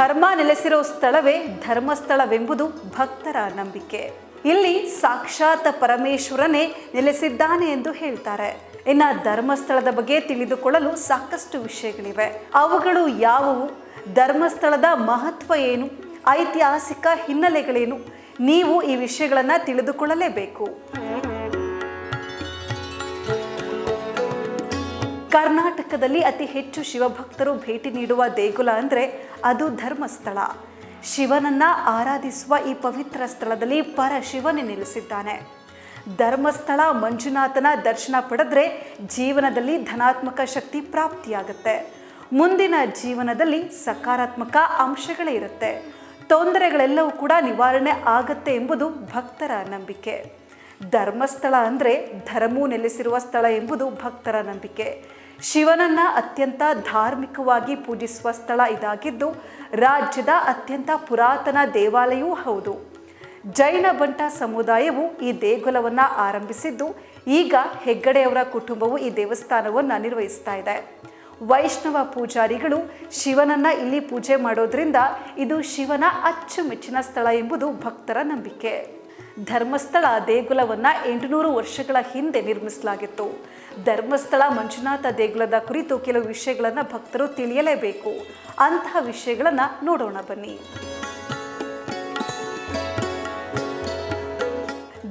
ಧರ್ಮ ನೆಲೆಸಿರೋ ಸ್ಥಳವೇ ಧರ್ಮಸ್ಥಳವೆಂಬುದು ಭಕ್ತರ ನಂಬಿಕೆ. ಇಲ್ಲಿ ಸಾಕ್ಷಾತ್ ಪರಮೇಶ್ವರನೇ ನೆಲೆಸಿದ್ದಾನೆ ಎಂದು ಹೇಳ್ತಾರೆ. ಇನ್ನ ಧರ್ಮಸ್ಥಳದ ಬಗ್ಗೆ ತಿಳಿದುಕೊಳ್ಳಲು ಸಾಕಷ್ಟು ವಿಷಯಗಳಿವೆ. ಅವುಗಳು ಯಾವುವು? ಧರ್ಮಸ್ಥಳದ ಮಹತ್ವ ಏನು? ಐತಿಹಾಸಿಕ ಹಿನ್ನೆಲೆಗಳೇನು? ನೀವು ಈ ವಿಷಯಗಳನ್ನು ತಿಳಿದುಕೊಳ್ಳಲೇಬೇಕು. ಕರ್ನಾಟಕದಲ್ಲಿ ಅತಿ ಹೆಚ್ಚು ಶಿವಭಕ್ತರು ಭೇಟಿ ನೀಡುವ ದೇಗುಲ ಅಂದರೆ ಅದು ಧರ್ಮಸ್ಥಳ. ಶಿವನನ್ನ ಆರಾಧಿಸುವ ಈ ಪವಿತ್ರ ಸ್ಥಳದಲ್ಲಿ ಪರ ಶಿವನೇ ನೆಲೆಸಿದ್ದಾನೆ. ಧರ್ಮಸ್ಥಳ ಮಂಜುನಾಥನ ದರ್ಶನ ಪಡೆದ್ರೆ ಜೀವನದಲ್ಲಿ ಧನಾತ್ಮಕ ಶಕ್ತಿ ಪ್ರಾಪ್ತಿಯಾಗುತ್ತೆ. ಮುಂದಿನ ಜೀವನದಲ್ಲಿ ಸಕಾರಾತ್ಮಕ ಅಂಶಗಳೇ ಇರುತ್ತೆ. ತೊಂದರೆಗಳೆಲ್ಲವೂ ಕೂಡ ನಿವಾರಣೆ ಆಗತ್ತೆ ಎಂಬುದು ಭಕ್ತರ ನಂಬಿಕೆ. ಧರ್ಮಸ್ಥಳ ಅಂದರೆ ಧರ್ಮವು ನೆಲೆಸಿರುವ ಸ್ಥಳ ಎಂಬುದು ಭಕ್ತರ ನಂಬಿಕೆ. ಶಿವನನ್ನ ಅತ್ಯಂತ ಧಾರ್ಮಿಕವಾಗಿ ಪೂಜಿಸುವ ಸ್ಥಳ ಇದಾಗಿದ್ದು, ರಾಜ್ಯದ ಅತ್ಯಂತ ಪುರಾತನ ದೇವಾಲಯವೂ ಹೌದು. ಜೈನ ಬಂಟ ಸಮುದಾಯವು ಈ ದೇಗುಲವನ್ನು ಆರಂಭಿಸಿದ್ದು, ಈಗ ಹೆಗ್ಗಡೆಯವರ ಕುಟುಂಬವು ಈ ದೇವಸ್ಥಾನವನ್ನು ನಿರ್ವಹಿಸ್ತಾ ಇದೆ. ವೈಷ್ಣವ ಪೂಜಾರಿಗಳು ಶಿವನನ್ನ ಇಲ್ಲಿ ಪೂಜೆ ಮಾಡೋದ್ರಿಂದ ಇದು ಶಿವನ ಅಚ್ಚುಮೆಚ್ಚಿನ ಸ್ಥಳ ಎಂಬುದು ಭಕ್ತರ ನಂಬಿಕೆ. ಧರ್ಮಸ್ಥಳ ದೇಗುಲವನ್ನು ಎಂಟುನೂರು ವರ್ಷಗಳ ಹಿಂದೆ ನಿರ್ಮಿಸಲಾಗಿತ್ತು. ಧರ್ಮಸ್ಥಳ ಮಂಜುನಾಥ ದೇಗುಲದ ಕುರಿತು ಕೆಲವು ವಿಷಯಗಳನ್ನು ಭಕ್ತರು ತಿಳಿಯಲೇಬೇಕು. ಅಂತಹ ವಿಷಯಗಳನ್ನು ನೋಡೋಣ ಬನ್ನಿ.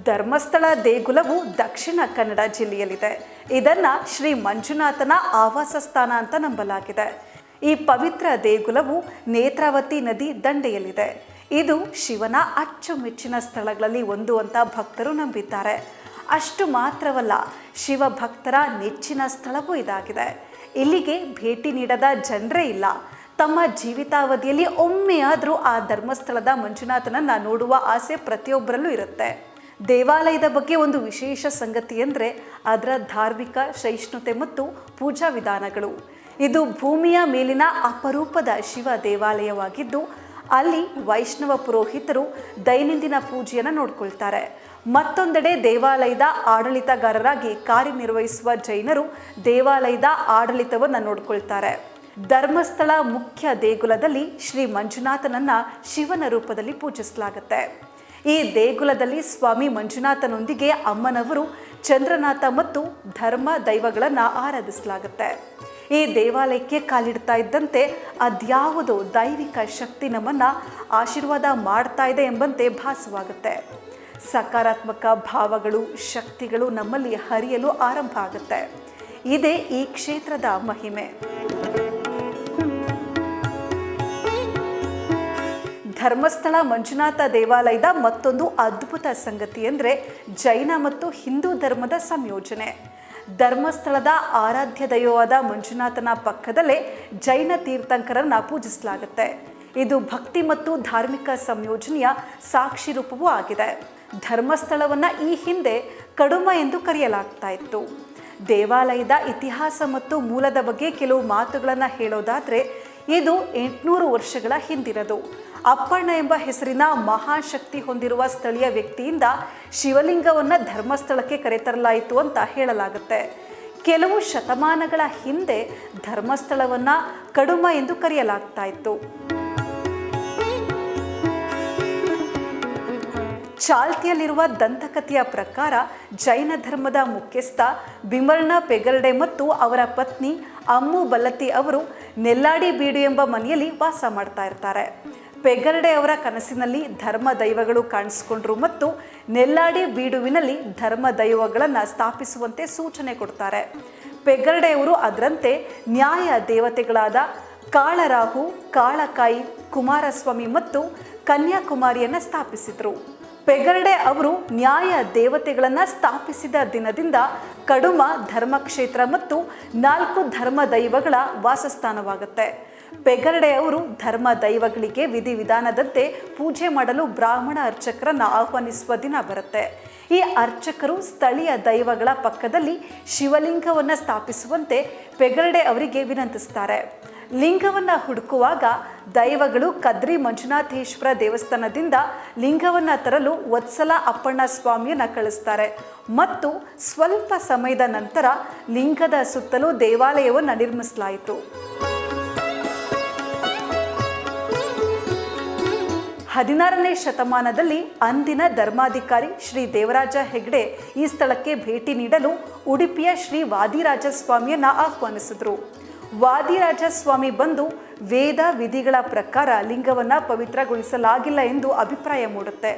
ಧರ್ಮಸ್ಥಳ ದೇಗುಲವು ದಕ್ಷಿಣ ಕನ್ನಡ ಜಿಲ್ಲೆಯಲ್ಲಿದೆ. ಇದನ್ನ ಶ್ರೀ ಮಂಜುನಾಥನ ಆವಾಸ ಸ್ಥಾನ ಅಂತ ನಂಬಲಾಗಿದೆ. ಈ ಪವಿತ್ರ ದೇಗುಲವು ನೇತ್ರಾವತಿ ನದಿ ದಂಡೆಯಲ್ಲಿದೆ. ಇದು ಶಿವನ ಅಚ್ಚುಮೆಚ್ಚಿನ ಸ್ಥಳಗಳಲ್ಲಿ ಒಂದು ಅಂತ ಭಕ್ತರು ನಂಬಿದ್ದಾರೆ. ಅಷ್ಟು ಮಾತ್ರವಲ್ಲ, ಶಿವಭಕ್ತರ ನೆಚ್ಚಿನ ಸ್ಥಳವೂ ಇದಾಗಿದೆ. ಇಲ್ಲಿಗೆ ಭೇಟಿ ನೀಡದ ಜನರೇ ಇಲ್ಲ. ತಮ್ಮ ಜೀವಿತಾವಧಿಯಲ್ಲಿ ಒಮ್ಮೆಯಾದರೂ ಆ ಧರ್ಮಸ್ಥಳದ ಮಂಜುನಾಥನನ್ನು ನೋಡುವ ಆಸೆ ಪ್ರತಿಯೊಬ್ಬರಲ್ಲೂ ಇರುತ್ತೆ. ದೇವಾಲಯದ ಬಗ್ಗೆ ಒಂದು ವಿಶೇಷ ಸಂಗತಿ ಅಂದರೆ ಅದರ ಧಾರ್ಮಿಕ ಸಹಿಷ್ಣುತೆ ಮತ್ತು ಪೂಜಾ ವಿಧಾನಗಳು. ಇದು ಭೂಮಿಯ ಮೇಲಿನ ಅಪರೂಪದ ಶಿವ ದೇವಾಲಯವಾಗಿದ್ದು, ಅಲ್ಲಿ ವೈಷ್ಣವ ಪುರೋಹಿತರು ದೈನಂದಿನ ಪೂಜೆಯನ್ನು ನೋಡ್ಕೊಳ್ತಾರೆ. ಮತ್ತೊಂದೆಡೆ ದೇವಾಲಯದ ಆಡಳಿತಗಾರರಾಗಿ ಕಾರ್ಯನಿರ್ವಹಿಸುವ ಜೈನರು ದೇವಾಲಯದ ಆಡಳಿತವನ್ನು ನೋಡಿಕೊಳ್ತಾರೆ. ಧರ್ಮಸ್ಥಳ ಮುಖ್ಯ ದೇಗುಲದಲ್ಲಿ ಶ್ರೀ ಮಂಜುನಾಥನನ್ನ ಶಿವನ ರೂಪದಲ್ಲಿ ಪೂಜಿಸಲಾಗುತ್ತೆ. ಈ ದೇಗುಲದಲ್ಲಿ ಸ್ವಾಮಿ ಮಂಜುನಾಥನೊಂದಿಗೆ ಅಮ್ಮನವರು ಚಂದ್ರನಾಥ ಮತ್ತು ಧರ್ಮ ದೈವಗಳನ್ನು ಆರಾಧಿಸಲಾಗುತ್ತೆ. ಈ ದೇವಾಲಯಕ್ಕೆ ಕಾಲಿಡ್ತಾ ಇದ್ದಂತೆ ಅದ್ಯಾವುದೋ ದೈವಿಕ ಶಕ್ತಿ ನಮ್ಮನ್ನ ಆಶೀರ್ವಾದ ಮಾಡ್ತಾ ಇದೆ ಎಂಬಂತೆ ಭಾಸವಾಗುತ್ತೆ. ಸಕಾರಾತ್ಮಕ ಭಾವಗಳು, ಶಕ್ತಿಗಳು ನಮ್ಮಲ್ಲಿ ಹರಿಯಲು ಆರಂಭ ಆಗುತ್ತೆ. ಇದೇ ಈ ಕ್ಷೇತ್ರದ ಮಹಿಮೆ. ಧರ್ಮಸ್ಥಳ ಮಂಜುನಾಥ ದೇವಾಲಯದ ಮತ್ತೊಂದು ಅದ್ಭುತ ಸಂಗತಿ ಅಂದರೆ ಜೈನ ಮತ್ತು ಹಿಂದೂ ಧರ್ಮದ ಸಂಯೋಜನೆ. ಧರ್ಮಸ್ಥಳದ ಆರಾಧ್ಯ ದೈವವಾದ ಮಂಜುನಾಥನ ಪಕ್ಕದಲ್ಲೇ ಜೈನ ತೀರ್ಥಂಕರನ್ನ ಪೂಜಿಸಲಾಗುತ್ತೆ. ಇದು ಭಕ್ತಿ ಮತ್ತು ಧಾರ್ಮಿಕ ಸಂಯೋಜನೆಯ ಸಾಕ್ಷಿ ರೂಪವೂ ಆಗಿದೆ. ಧರ್ಮಸ್ಥಳವನ್ನ ಈ ಹಿಂದೆ ಕಡುಮ ಎಂದು ಕರೆಯಲಾಗ್ತಾ ಇತ್ತು ದೇವಾಲಯದ ಇತಿಹಾಸ ಮತ್ತು ಮೂಲದ ಬಗ್ಗೆ ಕೆಲವು ಮಾತುಗಳನ್ನು ಹೇಳೋದಾದರೆ, ಇದು ಎಂಟುನೂರು ವರ್ಷಗಳ ಹಿಂದಿರದು. ಅಪ್ಪಣ್ಣ ಎಂಬ ಹೆಸರಿನ ಮಹಾಶಕ್ತಿ ಹೊಂದಿರುವ ಸ್ಥಳೀಯ ವ್ಯಕ್ತಿಯಿಂದ ಶಿವಲಿಂಗವನ್ನು ಧರ್ಮಸ್ಥಳಕ್ಕೆ ಕರೆತರಲಾಯಿತು ಅಂತ ಹೇಳಲಾಗುತ್ತೆ. ಕೆಲವು ಶತಮಾನಗಳ ಹಿಂದೆ ಧರ್ಮಸ್ಥಳವನ್ನು ಕಡುಮ ಎಂದು ಕರೆಯಲಾಗ್ತಾ ಇತ್ತು ಚಾಲ್ತಿಯಲ್ಲಿರುವ ದಂತಕಥೆಯ ಪ್ರಕಾರ ಜೈನ ಧರ್ಮದ ಮುಖ್ಯಸ್ಥ ಬಿಮರ್ಣ ಪೆಗರ್ಡೆ ಮತ್ತು ಅವರ ಪತ್ನಿ ಅಮ್ಮು ಬಲ್ಲತಿ ಅವರು ನೆಲ್ಲಾಡಿ ಬೀಡು ಎಂಬ ಮನೆಯಲ್ಲಿ ವಾಸ ಮಾಡ್ತಾ ಇರ್ತಾರೆ. ಪೆಗರ್ಡೆ ಅವರ ಕನಸಿನಲ್ಲಿ ಧರ್ಮ ದೈವಗಳು ಕಾಣಿಸ್ಕೊಂಡ್ರು ಮತ್ತು ನೆಲ್ಲಾಡಿ ಬೀಡುವಿನಲ್ಲಿ ಧರ್ಮ ದೈವಗಳನ್ನು ಸ್ಥಾಪಿಸುವಂತೆ ಸೂಚನೆ ಕೊಡ್ತಾರೆ. ಪೆಗರ್ಡೆಯವರು ಅದರಂತೆ ನ್ಯಾಯ ದೇವತೆಗಳಾದ ಕಾಳರಾಹು, ಕಾಳಕಾಯಿ, ಕುಮಾರಸ್ವಾಮಿ ಮತ್ತು ಕನ್ಯಾಕುಮಾರಿಯನ್ನು ಸ್ಥಾಪಿಸಿದರು. ಪೆಗರ್ಡೆ ಅವರು ನ್ಯಾಯ ದೇವತೆಗಳನ್ನು ಸ್ಥಾಪಿಸಿದ ದಿನದಿಂದ ಕಡುಮ ಧರ್ಮಕ್ಷೇತ್ರ ಮತ್ತು ನಾಲ್ಕು ಧರ್ಮ ದೈವಗಳ ವಾಸಸ್ಥಾನವಾಗುತ್ತೆ. ಪೆಗರ್ಡೆ ಅವರು ಧರ್ಮ ದೈವಗಳಿಗೆ ವಿಧಿವಿಧಾನದಂತೆ ಪೂಜೆ ಮಾಡಲು ಬ್ರಾಹ್ಮಣ ಅರ್ಚಕರನ್ನು ಆಹ್ವಾನಿಸುವ ದಿನ ಬರುತ್ತೆ. ಈ ಅರ್ಚಕರು ಸ್ಥಳೀಯ ದೈವಗಳ ಪಕ್ಕದಲ್ಲಿ ಶಿವಲಿಂಗವನ್ನು ಸ್ಥಾಪಿಸುವಂತೆ ಪೆಗರ್ಡೆ ಅವರಿಗೆ ವಿನಂತಿಸ್ತಾರೆ. ಲಿಂಗವನ್ನು ಹುಡುಕುವಾಗ ದೈವಗಳು ಕದ್ರಿ ಮಂಜುನಾಥೇಶ್ವರ ದೇವಸ್ಥಾನದಿಂದ ಲಿಂಗವನ್ನು ತರಲು ವತ್ಸಲ ಅಪ್ಪಣ್ಣ ಸ್ವಾಮಿಯನ್ನು ಕಳಿಸ್ತಾರೆ. ಮತ್ತು ಸ್ವಲ್ಪ ಸಮಯದ ನಂತರ ಲಿಂಗದ ಸುತ್ತಲೂ ದೇವಾಲಯವನ್ನು ನಿರ್ಮಿಸಲಾಯಿತು. ಹದಿನಾರನೇ ಶತಮಾನದಲ್ಲಿ ಅಂದಿನ ಧರ್ಮಾಧಿಕಾರಿ ಶ್ರೀ ದೇವರಾಜ ಹೆಗ್ಡೆ ಈ ಸ್ಥಳಕ್ಕೆ ಭೇಟಿ ನೀಡಲು ಉಡುಪಿಯ ಶ್ರೀ ವಾದಿರಾಜ ಸ್ವಾಮಿಯನ್ನ ಆಹ್ವಾನಿಸಿದ್ರು. ವಾದಿರಾಜ ಸ್ವಾಮಿ ಬಂದು ವೇದ ವಿಧಿಗಳ ಪ್ರಕಾರ ಲಿಂಗವನ್ನು ಪವಿತ್ರಗೊಳಿಸಲಾಗಿಲ್ಲ ಎಂದು ಅಭಿಪ್ರಾಯ ಮೂಡುತ್ತೆ.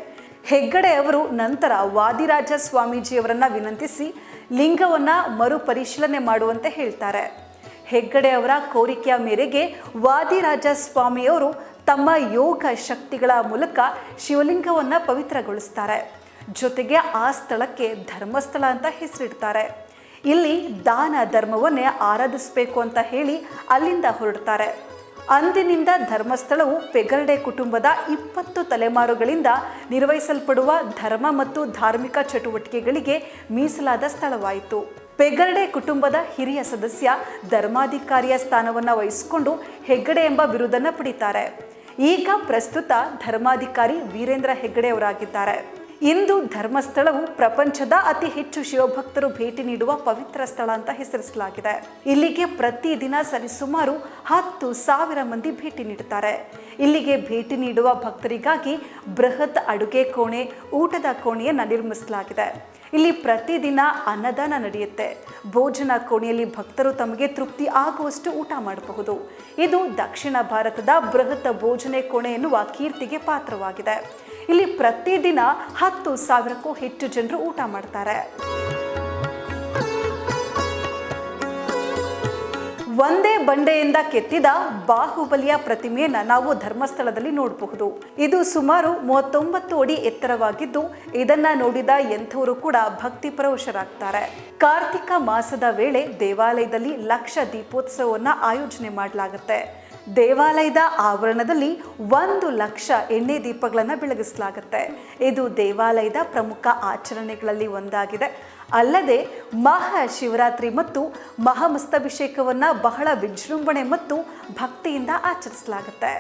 ಹೆಗ್ಗಡೆ ಅವರು ನಂತರ ವಾದಿರಾಜ ಸ್ವಾಮೀಜಿಯವರನ್ನು ವಿನಂತಿಸಿ ಲಿಂಗವನ್ನು ಮರುಪರಿಶೀಲನೆ ಮಾಡುವಂತೆ ಹೇಳ್ತಾರೆ. ಹೆಗ್ಗಡೆ ಅವರ ಕೋರಿಕೆಯ ಮೇರೆಗೆ ವಾದಿರಾಜ ಸ್ವಾಮಿಯವರು ತಮ್ಮ ಯೋಗ ಶಕ್ತಿಗಳ ಮೂಲಕ ಶಿವಲಿಂಗವನ್ನು ಪವಿತ್ರಗೊಳಿಸ್ತಾರೆ. ಜೊತೆಗೆ ಆ ಸ್ಥಳಕ್ಕೆ ಧರ್ಮಸ್ಥಳ ಅಂತ ಹೆಸರಿಡ್ತಾರೆ. ಇಲ್ಲಿ ದಾನ ಧರ್ಮವನ್ನೇ ಆರಾಧಿಸಬೇಕು ಅಂತ ಹೇಳಿ ಅಲ್ಲಿಂದ ಹೊರಡ್ತಾರೆ. ಅಂದಿನಿಂದ ಧರ್ಮಸ್ಥಳವು ಪೆಗರ್ಡೆ ಕುಟುಂಬದ ಇಪ್ಪತ್ತು ತಲೆಮಾರುಗಳಿಂದ ನಿರ್ವಹಿಸಲ್ಪಡುವ ಧರ್ಮ ಮತ್ತು ಧಾರ್ಮಿಕ ಚಟುವಟಿಕೆಗಳಿಗೆ ಮೀಸಲಾದ ಸ್ಥಳವಾಯಿತು. ಪೆಗರ್ಡೆ ಕುಟುಂಬದ ಹಿರಿಯ ಸದಸ್ಯ ಧರ್ಮಾಧಿಕಾರಿಯ ಸ್ಥಾನವನ್ನು ವಹಿಸಿಕೊಂಡು ಹೆಗ್ಗಡೆ ಎಂಬ ಬಿರುದನ್ನು ಪಡಿತಾರೆ. ಈಗ ಪ್ರಸ್ತುತ ಧರ್ಮಾಧಿಕಾರಿ ವೀರೇಂದ್ರ ಹೆಗ್ಗಡೆ ಅವರಾಗಿದ್ದಾರೆ ಇಂದು ಧರ್ಮಸ್ಥಳವು ಪ್ರಪಂಚದ ಅತಿ ಹೆಚ್ಚು ಶಿವಭಕ್ತರು ಭೇಟಿ ನೀಡುವ ಪವಿತ್ರ ಸ್ಥಳ ಅಂತ ಹೆಸರಿಸಲಾಗಿದೆ. ಇಲ್ಲಿಗೆ ಪ್ರತಿದಿನ ಸರಿಸುಮಾರು ಹತ್ತು ಸಾವಿರ ಮಂದಿ ಭೇಟಿ ನೀಡುತ್ತಾರೆ. ಇಲ್ಲಿಗೆ ಭೇಟಿ ನೀಡುವ ಭಕ್ತರಿಗಾಗಿ ಬೃಹತ್ ಅಡುಗೆ ಕೋಣೆ, ಊಟದ ಕೋಣೆಯನ್ನು ನಿರ್ಮಿಸಲಾಗಿದೆ. ಇಲ್ಲಿ ಪ್ರತಿದಿನ ಅನ್ನದಾನ ನಡೆಯುತ್ತೆ. ಭೋಜನ ಕೋಣೆಯಲ್ಲಿ ಭಕ್ತರು ತಮಗೆ ತೃಪ್ತಿ ಆಗುವಷ್ಟು ಊಟ ಮಾಡಬಹುದು. ಇದು ದಕ್ಷಿಣ ಭಾರತದ ಬೃಹತ್ ಭೋಜನೆ ಕೋಣೆ ಎನ್ನುವ ಕೀರ್ತಿಗೆ ಪಾತ್ರವಾಗಿದೆ. ಇಲ್ಲಿ ಪ್ರತಿದಿನ ಹತ್ತು ಸಾವಿರಕ್ಕೂ ಹೆಚ್ಚು ಜನರು ಊಟ ಮಾಡ್ತಾರೆ. ಒಂದೇ ಬಂಡೆಯಿಂದ ಕೆತ್ತಿದ ಬಾಹುಬಲಿಯ ಪ್ರತಿಮೆಯನ್ನ ನಾವು ಧರ್ಮಸ್ಥಳದಲ್ಲಿ ನೋಡಬಹುದು. ಇದು ಸುಮಾರು ಮೂವತ್ತೊಂಬತ್ತು ಅಡಿ ಎತ್ತರವಾಗಿದ್ದು, ಇದನ್ನ ನೋಡಿದ ಎಂಥವರು ಕೂಡ ಭಕ್ತಿ ಪರವಶರಾಗ್ತಾರೆ. ಕಾರ್ತಿಕ ಮಾಸದ ವೇಳೆ ದೇವಾಲಯದಲ್ಲಿ ಲಕ್ಷ ದೀಪೋತ್ಸವವನ್ನ ಆಯೋಜನೆ ಮಾಡಲಾಗುತ್ತೆ. ದೇವಾಲಯದ ಆವರಣದಲ್ಲಿ ಒಂದು ಲಕ್ಷ ಎಣ್ಣೆ ದೀಪಗಳನ್ನು ಬೆಳಗಿಸಲಾಗುತ್ತೆ. ಇದು ದೇವಾಲಯದ ಪ್ರಮುಖ ಆಚರಣೆಗಳಲ್ಲಿ ಒಂದಾಗಿದೆ. ಅಲ್ಲದೆ ಮಹಾಶಿವರಾತ್ರಿ ಮತ್ತು ಮಹಾಮಸ್ತಾಭಿಷೇಕವನ್ನು ಬಹಳ ವಿಜೃಂಭಣೆ ಮತ್ತು ಭಕ್ತಿಯಿಂದ ಆಚರಿಸಲಾಗುತ್ತೆ.